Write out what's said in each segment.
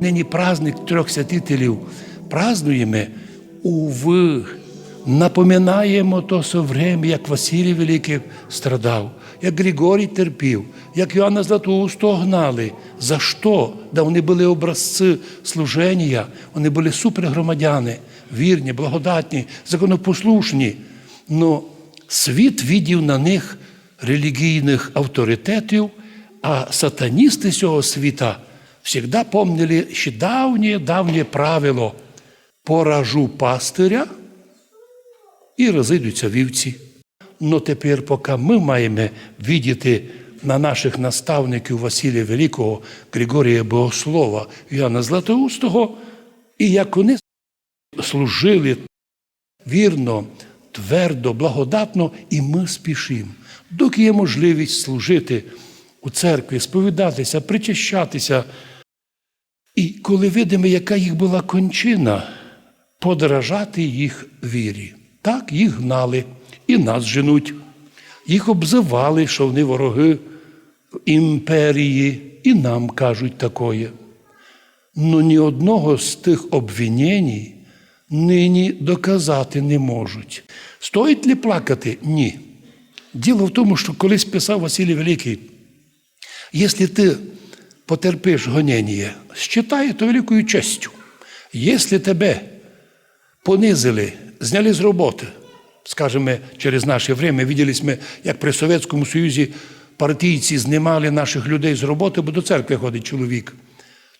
Нині праздник трьох святителів празднуємо, уви, напоминаємо то все время, як Василій Великий страдав, як Григорій терпів, як Йоанна Златоустого гнали. За що? Да вони були образці служення, вони були супергромадяни, вірні, благодатні, законопослушні. Но світ видів на них релігійних авторитетів, а сатаністи цього світа завжди помнили ще давнє давнє правило поражу пастиря і розійдуться вівці. Но тепер, поки ми маємо видіти на наших наставників Василія Великого, Григорія Богослова, Іоанна Златоустого, і як вони служили вірно, твердо, благодатно, і ми спішимо. Доки є можливість служити у церкві, сповідатися, причащатися. І коли видимо, яка їх була кончина, подражати їх вірі. Так, їх гнали і нас женуть. Їх обзивали, що вони вороги імперії, і нам кажуть такое. Но ні одного з тих обвинень нині доказати не можуть. Стоїть ли плакати? Ні. Діло в тому, що колись писав Василій Великий, якщо ти потерпиш гонення, считай то великою честю. Якщо тебе понизили, зняли з роботи, скажімо, через наше время, виділи ми, як при Совєтському Союзі партійці знімали наших людей з роботи, бо до церкви ходить чоловік.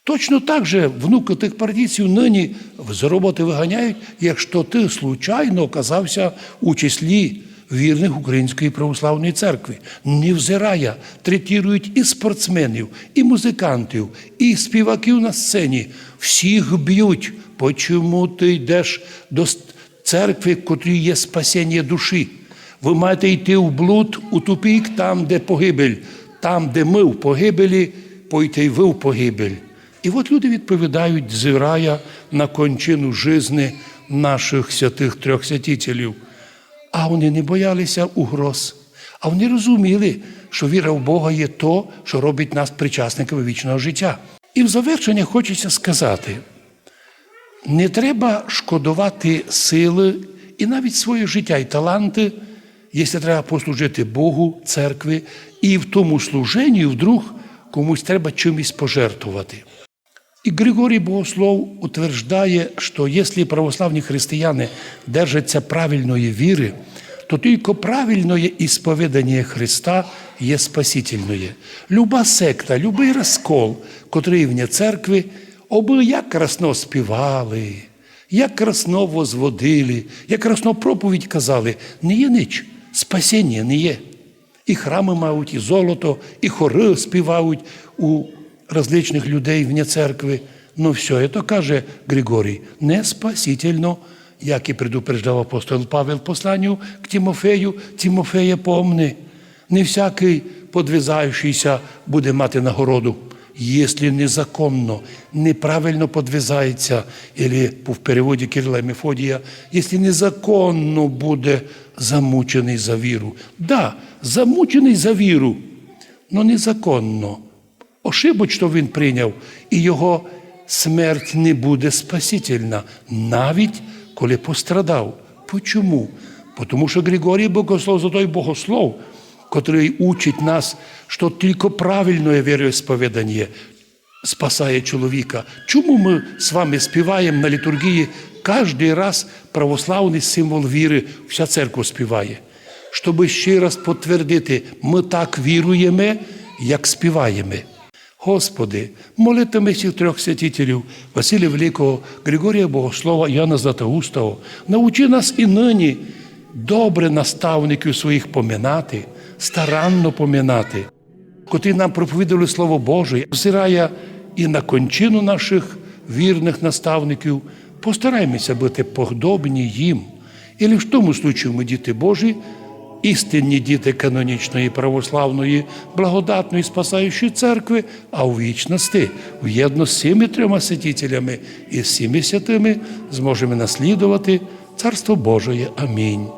Точно так же внуки тих партійців нині з роботи виганяють, якщо ти случайно оказався у числі вірних Української православної церкви. Невзирая, третірують і спортсменів, і музикантів, і співаків на сцені. Всіх б'ють. Почому ти йдеш до церкви, в котрій є спасіння душі? Ви маєте йти в блуд, у тупік, там, де погибель, там, де ми в погибелі, пойте й ви в погибель. І от люди відповідають, зирая на кончину жизни наших святих трьох святителів. А вони не боялися угроз. А вони розуміли, що віра в Бога є то, що робить нас причасниками вічного життя. І в завершення хочеться сказати: не треба шкодувати сили і навіть своє життя і таланти, якщо треба послужити Богу, церкві, і в тому служенні вдруг комусь треба чимось пожертвувати. І Григорій Богослов утверждає, що якщо православні християни держаться правильної віри, то тільки правильне ісповідання Христа є спасительне. Люба секта, любий розкол, котрий вне церкви, оби як красно співали, як красно возводили, як красно проповідь казали, не є нич, спасіння не є. І храми мають, і золото, і хори співають у различних людей вне церкви. Ну, все це, каже Григорій, не спасительно, як і предупреждав апостол Павел посланню к Тимофею, Тимофеє помни, не всякий подвизаючийся буде мати нагороду. Якщо незаконно, неправильно подвизається, або в переводі Кирила і Мефодія, якщо незаконно буде замучений за віру. Да, замучений за віру, але незаконно. Ошибочно він прийняв, і його смерть не буде спасительна, навіть коли пострадав. Почому? Тому що Григорій Богослов за той богослов, котрий учить нас, що тільки правильне віросповідання спасає чоловіка. Чому ми з вами співаємо на літургії кожен раз православний символ віри, вся церква співає? Щоб ще раз підтвердити, ми так віруємо, як співаємо. Господи, молитвами всіх трьох святителів Василія Великого, Григорія Богослова, Яна Златоустого, научи нас і нині добре наставників своїх поминати, старанно поминати, котрі нам проповідали Слово Боже, взирає і на кончину наших вірних наставників, постараємося бути подобні їм. І лише в тому случаю ми діти Божі, істинні діти канонічної православної, благодатної, спасаючої церкви, а у вічності, в'єдно з цими трьома святителями і з всіми святими зможемо наслідувати Царство Божоє. Амінь.